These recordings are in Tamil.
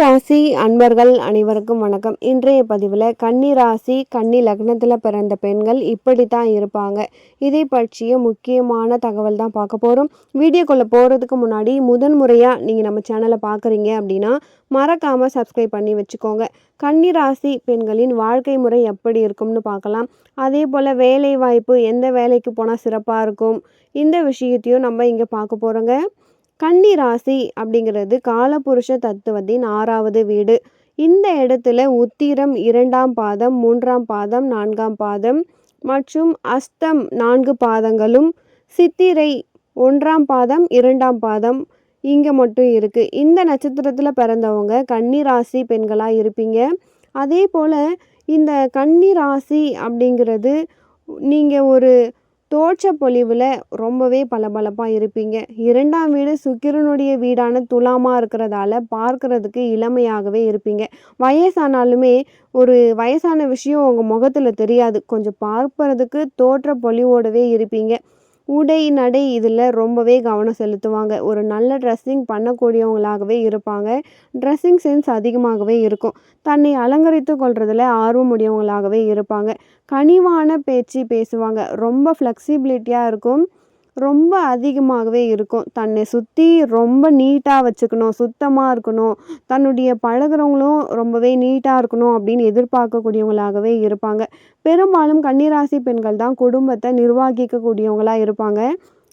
ராசி அன்பர்கள் அனைவருக்கும் வணக்கம். இன்றைய பதிவில் கன்னி ராசி கன்னி லக்னத்தில் பிறந்த பெண்கள் இப்படி தான் இருப்பாங்க. இதை பற்றிய முக்கியமான தகவல் தான் பார்க்க போகிறோம் வீடியோக்குள்ளே போகிறதுக்கு முன்னாடி முதன் முறையாக நீங்கள் நம்ம சேனலை பார்க்குறீங்க அப்படின்னா மறக்காமல் சப்ஸ்கிரைப் பண்ணி வச்சுக்கோங்க. கன்னி ராசி பெண்களின் வாழ்க்கை முறை எப்படி இருக்கும்னு பார்க்கலாம். அதே போல் வேலை வாய்ப்பு எந்த வேலைக்கு போனால் சிறப்பாக இருக்கும்? இந்த விஷயத்தையும் நம்ம இங்கே பார்க்க போகிறோங்க கன்னி ராசி அப்படிங்கிறது காலபுருஷ தத்துவத்தின் ஆறாவது வீடு. இந்த இடத்துல உத்திரம் இரண்டாம் பாதம் மூன்றாம் பாதம் நான்காம் பாதம் மற்றும் அஸ்தம் நான்கு பாதங்களும் சித்திரை ஒன்றாம் பாதம் இரண்டாம் பாதம் இங்கே மட்டும் இருக்குது இந்த நட்சத்திரத்தில் பிறந்தவங்க கன்னி ராசி பெண்களாக இருப்பீங்க. அதே போல் இந்த கன்னி ராசி அப்படிங்கிறது நீங்கள் ஒரு தோற்ற பொலிவில் ரொம்பவே பளபளப்பாக இருப்பீங்க. இரண்டாம் வீடு சுக்கிரனுடைய வீடான துலாமாக இருக்கிறதால பார்க்கறதுக்கு இளமையாகவே இருப்பீங்க. வயசானாலுமே ஒரு வயசான விஷயம் உங்கள் முகத்தில் தெரியாது. கொஞ்சம் பார்ப்பறதுக்கு தோற்ற பொலிவோடவே இருப்பீங்க. உடை நடை இதில் ரொம்பவே கவனம் செலுத்துவாங்க. ஒரு நல்ல ட்ரெஸ்ஸிங் பண்ணக்கூடியவங்களாகவே இருப்பாங்க. ட்ரெஸ்ஸிங் சென்ஸ் அதிகமாகவே இருக்கும். தன்னை அலங்கரித்து கொள்றதுல ஆர்வம் உடையவங்களாகவே இருப்பாங்க. கனிவான பேச்சு பேசுவாங்க. ரொம்ப ஃப்ளெக்சிபிலிட்டியாக இருக்கும். ரொம்ப அதிகமாகவே இருக்கும். தன்னை சுற்றி ரொம்ப நீட்டாக வச்சுக்கணும் சுத்தமாக இருக்கணும். தன்னுடைய பழகுறவங்களும் ரொம்பவே நீட்டாக இருக்கணும் அப்படின்னு எதிர்பார்க்கக்கூடியவங்களாகவே இருப்பாங்க. பெரும்பாலும் கன்னிராசி பெண்கள் தான் குடும்பத்தை நிர்வகிக்கக்கூடியவங்களாக இருப்பாங்க.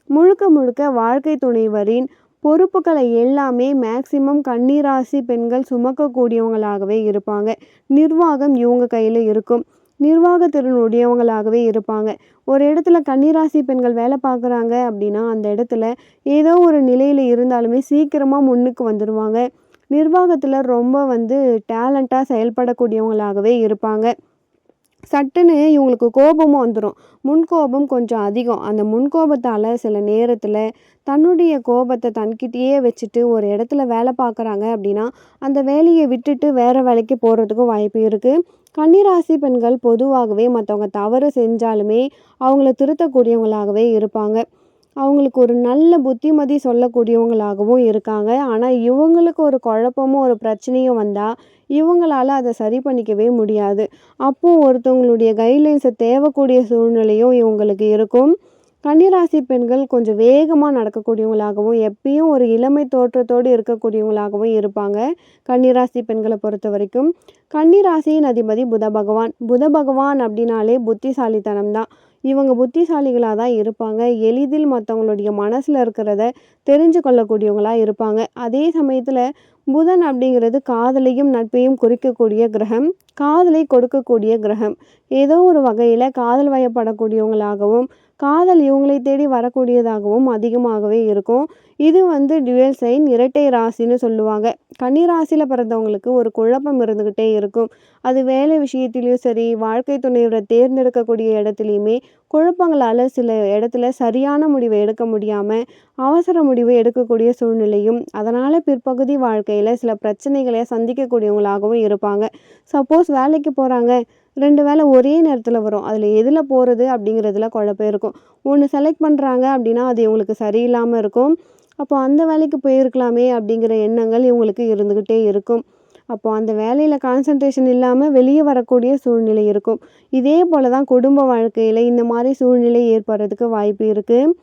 முழுக்க முழுக்க வாழ்க்கை துணைவரின் பொறுப்புகளை எல்லாமே மேக்சிமம் கன்னிராசி பெண்கள் சுமக்கக்கூடியவங்களாகவே இருப்பாங்க. நிர்வாகம் இவங்க கையில் இருக்கும். நிர்வாகத்திறன் உடையவங்களாகவே இருப்பாங்க. ஒரு இடத்துல கன்னிராசி பெண்கள் வேலை பார்க்குறாங்க அப்படின்னா அந்த இடத்துல ஏதோ ஒரு நிலையில் இருந்தாலுமே சீக்கிரமாக முன்னுக்கு வந்துடுவாங்க நிர்வாகத்தில் ரொம்ப வந்து டேலண்ட்டாக செயல்படக்கூடியவங்களாகவே இருப்பாங்க. சட்டுன்னு இவங்களுக்கு கோபமும் வந்துடும் முன்கோபம் கொஞ்சம் அதிகம். அந்த முன்கோபத்தால் சில நேரத்தில் தன்னுடைய கோபத்தை தன்கிட்டயே வச்சுட்டு ஒரு இடத்துல வேலை பார்க்குறாங்க அப்படின்னா அந்த வேலையை விட்டுட்டு வேறு வேலைக்கு போகிறதுக்கும் வாய்ப்பு இருக்குது கன்னிராசி பெண்கள் பொதுவாகவே மற்றவங்க தவறு செஞ்சாலுமே அவங்கள திருத்தக்கூடியவங்களாகவே இருப்பாங்க. அவங்களுக்கு ஒரு நல்ல புத்திமதி சொல்லக்கூடியவங்களாகவும் இருக்காங்க. ஆனால் இவங்களுக்கு ஒரு குழப்பமும் ஒரு பிரச்சனையும் வந்தால் இவங்களால அதை சரி பண்ணிக்கவே முடியாது. அப்போது ஒருத்தவங்களுடைய கைட்லைன்ஸை தேவைக்கூடிய சூழ்நிலையும் இவங்களுக்கு இருக்கும். கன்னிராசி பெண்கள் கொஞ்சம் வேகமாக நடக்கக்கூடியவங்களாகவும் எப்பயும் ஒரு இளமை தோற்றத்தோடு இருக்கக்கூடியவங்களாகவும் இருப்பாங்க கன்னிராசி பெண்களை பொறுத்த வரைக்கும். கன்னிராசியின் அதிபதி புத பகவான். புத பகவான் அப்படின்னாலே புத்திசாலித்தனம் தான் இவங்க புத்திசாலிகளாக தான் இருப்பாங்க. எளிதில் மற்றவங்களுடைய மனசில் இருக்கிறத தெரிஞ்சு கொள்ளக்கூடியவங்களாக இருப்பாங்க. அதே சமயத்தில் புதன் அப்படிங்கிறது காதலையும் நட்பையும் குறிக்கக்கூடிய கிரகம் காதலை கொடுக்கக்கூடிய கிரகம். ஏதோ ஒரு வகையில் காதல் வயப்படக்கூடியவங்களாகவும் காதல் இவங்களை தேடி வரக்கூடியதாகவும் அதிகமாகவே இருக்கும். இது வந்து டுவெல் சைன் இரட்டை ராசின்னு சொல்லுவாங்க. கன்னி ராசியில் பிறந்தவங்களுக்கு ஒரு குழப்பம் இருந்துக்கிட்டே இருக்கும். அது வேலை விஷயத்திலையும் சரி வாழ்க்கை துணையோட தேர்ந்தெடுக்கக்கூடிய இடத்துலையுமே குழப்பங்களால் சில இடத்துல சரியான முடிவை எடுக்க முடியாமல் அவசர முடிவை எடுக்கக்கூடிய சூழ்நிலையும் அதனால் பிற்பகுதி வாழ்க்கையில் சில பிரச்சனைகளை சந்திக்கக்கூடியவங்களாகவும் இருப்பாங்க. சப்போஸ் வேலைக்கு போகிறாங்க ரெண்டு வேலை ஒரே நேரத்தில் வரும். அதில் எதில் போகிறது அப்படிங்கிறதுல குழப்பம் இருக்கும். ஒன்று செலக்ட் பண்ணுறாங்க அப்படின்னா அது இவங்களுக்கு சரியில்லாமல் இருக்கும். அப்போ அந்த வேலைக்கு போயிருக்கலாமே அப்படிங்கிற எண்ணங்கள் இவங்களுக்கு இருந்துக்கிட்டே இருக்கும். அப்போ அந்த வேலையில் கான்சன்ட்ரேஷன் இல்லாமல் வெளியே வரக்கூடிய சூழ்நிலை இருக்கும். இதே போல் தான் குடும்ப வாழ்க்கையில் இந்த மாதிரி சூழ்நிலை ஏற்படுறதுக்கு வாய்ப்பு இருக்குது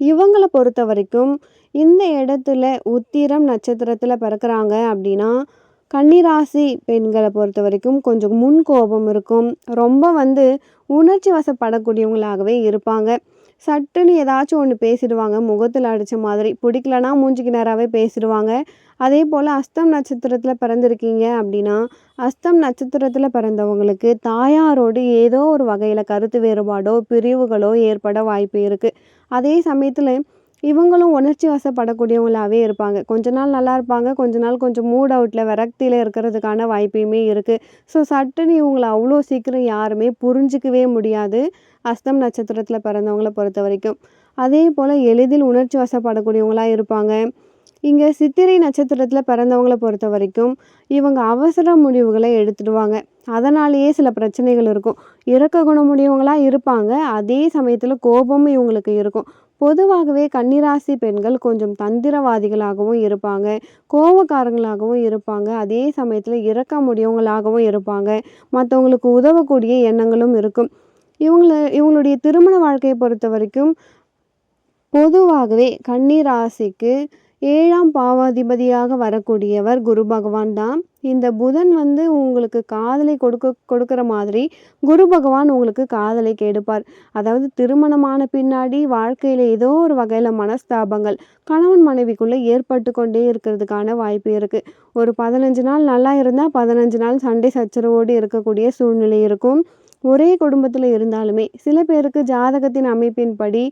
இவங்களை பொறுத்த வரைக்கும் இந்த இடத்துல உத்திரம் நட்சத்திரத்தில் பிறக்கிறாங்க அப்படின்னா கன்னிராசி பெண்களை பொறுத்த வரைக்கும் கொஞ்சம் முன் கோபம் இருக்கும். ரொம்ப வந்து உணர்ச்சி வசப்படக்கூடியவங்களாகவே இருப்பாங்க. சட்டுன்னு ஏதாச்சும் ஒன்று பேசிடுவாங்க. முகத்தில் அடித்த மாதிரி பிடிக்கலனா மூஞ்சிக்கு நேராகவே பேசிடுவாங்க. அதே போல் அஸ்தம் நட்சத்திரத்தில் பிறந்திருக்கீங்க அப்படின்னா அஸ்தம் நட்சத்திரத்தில் பிறந்தவங்களுக்கு தாயாரோடு ஏதோ ஒரு வகையில் கருத்து வேறுபாடோ பிரிவுகளோ ஏற்பட வாய்ப்பு இருக்குது அதே சமயத்தில் இவங்களும் உணர்ச்சி வசப்படக்கூடியவங்களாகவே இருப்பாங்க. கொஞ்ச நாள் நல்லா இருப்பாங்க கொஞ்ச நாள் கொஞ்சம் மூட் அவுட்டில் விரக்தியில் இருக்கிறதுக்கான வாய்ப்பையுமே இருக்குது ஸோ சட்டுன்னு இவங்களை அவ்வளோ சீக்கிரம் யாருமே புரிஞ்சிக்கவே முடியாது அஸ்தம் நட்சத்திரத்தில் பிறந்தவங்கள பொறுத்த வரைக்கும். அதே போல் எளிதில் உணர்ச்சி வசப்படக்கூடியவங்களாக இருப்பாங்க. இங்கே சித்திரை நட்சத்திரத்தில் பிறந்தவங்களை பொறுத்த வரைக்கும் இவங்க அவசர முடிவுகளை எடுத்துடுவாங்க. அதனாலேயே சில பிரச்சனைகள் இருக்கும். இறக்க குணமுடையவங்களாக இருப்பாங்க. அதே சமயத்தில் கோபமும் இவங்களுக்கு இருக்கும். பொதுவாகவே கன்னிராசி பெண்கள் கொஞ்சம் தந்திரவாதிகளாகவும் இருப்பாங்க. கோபக்காரங்களாகவும் இருப்பாங்க. அதே சமயத்தில் இறக்க முடியவங்களாகவும் இருப்பாங்க. மற்றவங்களுக்கு உதவக்கூடிய எண்ணங்களும் இருக்கும். இவங்கள இவங்களுடைய திருமண வாழ்க்கையை பொறுத்த வரைக்கும் பொதுவாகவே கன்னிராசிக்கு ஏழாம் பாவாதிபதியாக வரக்கூடியவர் குரு பகவான் தான். இந்த புதன் வந்து உங்களுக்கு காதலை கொடுக்க கொடுக்குற மாதிரி குரு பகவான் உங்களுக்கு காதலை கெடுப்பார். அதாவது திருமணமான பின்னாடி வாழ்க்கையில் ஏதோ ஒரு வகையில் மனஸ்தாபங்கள் கணவன் மனைவிக்குள்ளே ஏற்பட்டு கொண்டே இருக்கிறதுக்கான வாய்ப்பு இருக்குது ஒரு பதினஞ்சு நாள் நல்லா இருந்தால் பதினஞ்சு நாள் சண்டை சச்சரவோடு இருக்கக்கூடிய சூழ்நிலை இருக்கும். ஒரே குடும்பத்தில் இருந்தாலுமே சில பேருக்கு ஜாதகத்தின் அமைப்பின்படி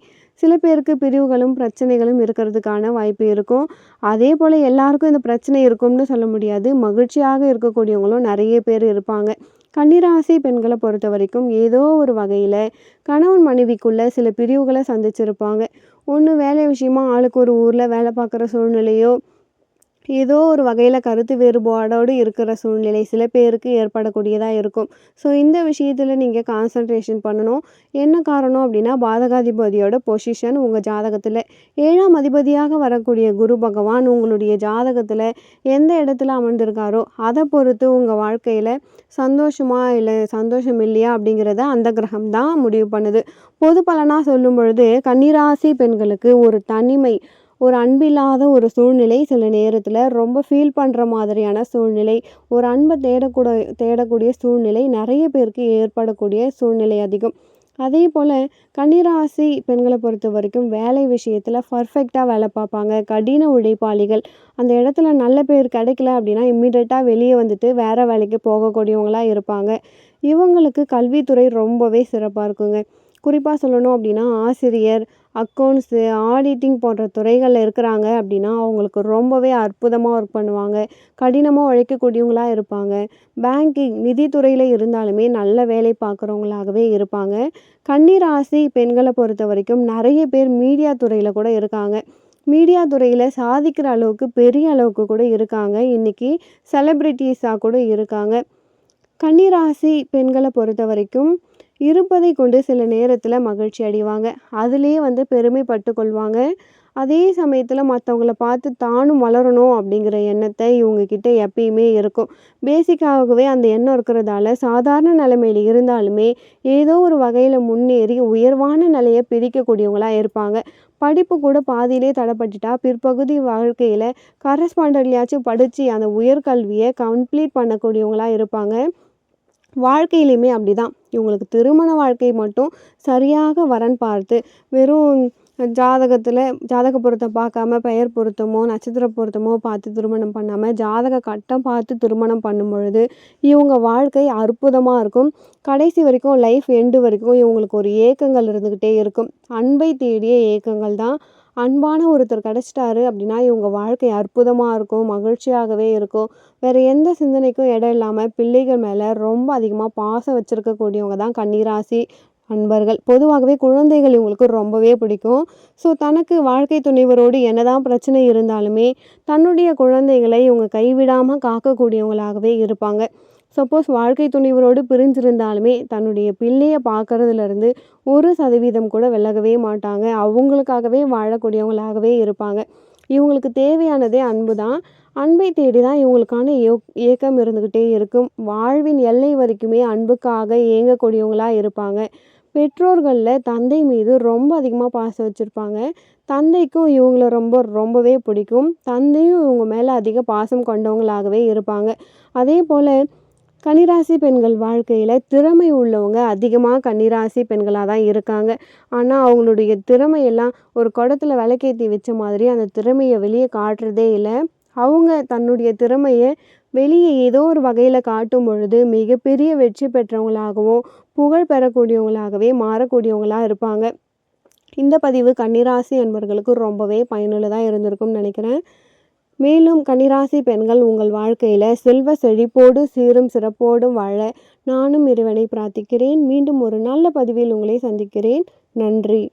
சில பேருக்கு பிரிவுகளும் பிரச்சனைகளும் இருக்கிறதுக்கான வாய்ப்பு இருக்கும். அதே போல் எல்லாருக்கும் இந்த பிரச்சனை இருக்கும்னு சொல்ல முடியாது. மகிழ்ச்சியாக இருக்கக்கூடியவங்களும் நிறைய பேர் இருப்பாங்க. கன்னிராசி பெண்களை பொறுத்த வரைக்கும் ஏதோ ஒரு வகையில் கணவன் மனைவிக்குள்ளே சில பிரிவுகளை சந்திச்சிருப்பாங்க. ஒன்று வேலை விஷயமா ஆளுக்கு ஒரு ஊரில் வேலை பார்க்குற சூழ்நிலையோ ஏதோ ஒரு வகையில் கருத்து வேறுபாடோடு இருக்கிற சூழ்நிலை சில பேருக்கு ஏற்படக்கூடியதாக இருக்கும். ஸோ இந்த விஷயத்தில் நீங்கள் கான்சன்ட்ரேஷன் பண்ணணும். என்ன காரணம் அப்படின்னா பாதகாதிபதியோட பொசிஷன் உங்கள் ஜாதகத்தில். ஏழாம் அதிபதியாக வரக்கூடிய குரு பகவான் உங்களுடைய ஜாதகத்தில் எந்த இடத்துல அமர்ந்திருக்காரோ அதை பொறுத்து உங்கள் வாழ்க்கையில் சந்தோஷமா இல்லை சந்தோஷம் இல்லையா அப்படிங்கிறத அந்த கிரகம் தான் முடிவு பண்ணுது. பொது பலனாக சொல்லும் பொழுது கன்னிராசி பெண்களுக்கு ஒரு தனிமை ஒரு அன்பில்லாத ஒரு சூழ்நிலை சில நேரத்தில் ரொம்ப ஃபீல் பண்ணுற மாதிரியான சூழ்நிலை ஒரு அன்பை தேடக்கூட தேடக்கூடிய சூழ்நிலை நிறைய பேருக்கு ஏற்படக்கூடிய சூழ்நிலை அதிகம். அதே போல் கன்னிராசி பெண்களை பொறுத்த வரைக்கும் வேலை விஷயத்தில் பர்ஃபெக்டாக வேலை பார்ப்பாங்க. கடின உழைப்பாளிகள். அந்த இடத்துல நல்ல பேர் கிடைக்கல அப்படின்னா இம்மிடியட்டாக வெளியே வந்துட்டு வேறு வேலைக்கு போகக்கூடியவங்களாக இருப்பாங்க. இவங்களுக்கு கல்வித்துறை ரொம்பவே சிறப்பாக இருக்குங்க. குறிப்பாக சொல்லணும் அப்படின்னா ஆசிரியர் அக்கௌண்ட்ஸு ஆடிட்டிங் போன்ற துறைகளில் இருக்கிறாங்க அப்படின்னா அவங்களுக்கு ரொம்பவே அற்புதமாக ஒர்க் பண்ணுவாங்க. கடினமாக உழைக்கக்கூடியவங்களாக இருப்பாங்க. பேங்கிங் நிதித்துறையில் இருந்தாலுமே நல்ல வேலை பார்க்குறவங்களாகவே இருப்பாங்க. கன்னிராசி பெண்களை பொறுத்த வரைக்கும் நிறைய பேர் மீடியா துறையில் கூட இருக்காங்க. மீடியா துறையில் சாதிக்கிற அளவுக்கு பெரிய அளவுக்கு கூட இருக்காங்க. இன்றைக்கி செலிப்ரிட்டிஸாக கூட இருக்காங்க. கன்னிராசி பெண்களை பொறுத்த வரைக்கும் இருப்பதை கொண்டு சில நேரத்தில் மகிழ்ச்சி அடைவாங்க. அதுலேயே வந்து பெருமைப்பட்டு கொள்வாங்க. அதே சமயத்தில் மற்றவங்கள பார்த்து தானும் வளரணும் அப்படிங்கிற எண்ணத்தை இவங்கக்கிட்ட எப்பயுமே இருக்கும். பேசிக்காகவே அந்த எண்ணம் இருக்கிறதால சாதாரண நிலைமையில் இருந்தாலுமே ஏதோ ஒரு வகையில் முன்னேறி உயர்வான நிலையை பிரிக்கக்கூடியவங்களாக இருப்பாங்க. படிப்பு கூட பாதியிலே தடைப்பட்டுட்டா பிற்பகுதி வாழ்க்கையில் கரஸ்பாண்டர்லையாச்சும் படித்து அந்த உயர்கல்வியை கம்ப்ளீட் பண்ணக்கூடியவங்களாக இருப்பாங்க. வாழ்க்கையிலையுமே அப்படி தான் இவங்களுக்கு திருமண வாழ்க்கை மட்டும் சரியாக வரன் பார்த்து வெறும் ஜாதகத்தில் ஜாதக பொருத்தம் பார்க்காம பெயர் பொருத்தமோ நட்சத்திர பொருத்தமோ பார்த்து திருமணம் பண்ணாமல் ஜாதக கட்டம் பார்த்து திருமணம் பண்ணும் பொழுது இவங்க வாழ்க்கை அற்புதமாக இருக்கும். கடைசி வரைக்கும் லைஃப் எண்டு வரைக்கும் இவங்களுக்கு ஒரு ஏக்கங்கள் இருந்துக்கிட்டே இருக்கும். அன்பை தேடிய ஏக்கங்கள் தான் அன்பான ஒருத்தர் கிடச்சிட்டாரு அப்படின்னா இவங்க வாழ்க்கை அற்புதமாக இருக்கும் மகிழ்ச்சியாகவே இருக்கும். வேறு எந்த சிந்தனைக்கும் இடம் இல்லாமல் பிள்ளைகள் மேலே ரொம்ப அதிகமாக பாசம் வச்சுருக்கக்கூடியவங்க தான் கன்னிராசி அன்பர்கள். பொதுவாகவே குழந்தைகள் இவங்களுக்கு ரொம்பவே பிடிக்கும். ஸோ தனக்கு வாழ்க்கை துணைவரோடு என்னதான் பிரச்சனை இருந்தாலுமே தன்னுடைய குழந்தைகளை இவங்க கைவிடாமல் காக்கக்கூடியவங்களாகவே இருப்பாங்க. சப்போஸ் வாழ்க்கை துணைவரோடு பிரிஞ்சிருந்தாலுமே தன்னுடைய பிள்ளையை பார்க்குறதுலேருந்து ஒரு சதவீதம் கூட விலகவே மாட்டாங்க. அவங்களுக்காகவே வாழக்கூடியவங்களாகவே இருப்பாங்க. இவங்களுக்கு தேவையானதே அன்பு தான். அன்பை தேடி தான் இவங்களுக்கான யோ ஏக்கம் இருந்துக்கிட்டே இருக்கும். வாழ்வின் எல்லை வரைக்குமே அன்புக்காக ஏங்கக்கூடியவங்களாக இருப்பாங்க. பெற்றோர்களில் தந்தை மீது ரொம்ப அதிகமாக பாசம் வச்சுருப்பாங்க. தந்தைக்கும் இவங்கள ரொம்ப ரொம்பவே பிடிக்கும். தந்தையும் இவங்க மேலே அதிக பாசம் கொண்டவங்களாகவே இருப்பாங்க. அதே போல் கன்னிராசி பெண்கள் வாழ்க்கையில் திறமை உள்ளவங்க அதிகமாக கன்னிராசி பெண்களாக தான் இருக்காங்க. ஆனால் அவங்களுடைய திறமையெல்லாம் ஒரு குடத்தில் விளக்கேற்றி வச்ச மாதிரி அந்த திறமையை வெளியே காட்டுறதே இல்லை. அவங்க தன்னுடைய திறமையை வெளியே ஏதோ ஒரு வகையில் காட்டும் பொழுது மிகப்பெரிய வெற்றி பெற்றவங்களாகவும் புகழ் பெறக்கூடியவங்களாகவே மாறக்கூடியவங்களாக இருப்பாங்க. இந்த பதிவு கன்னிராசி என்பவர்களுக்கு ரொம்பவே பயனுள்ளதாக இருந்திருக்கும்னு நினைக்கிறேன். மேலும் கன்னிராசி பெண்கள் உங்கள் வாழ்க்கையில் செல்வ செழிப்போடு சீரும் சிறப்போடும் வாழ நானும் இறைவனை பிரார்த்திக்கிறேன். மீண்டும் ஒரு நல்ல பதிவில் உங்களை சந்திக்கிறேன். நன்றி.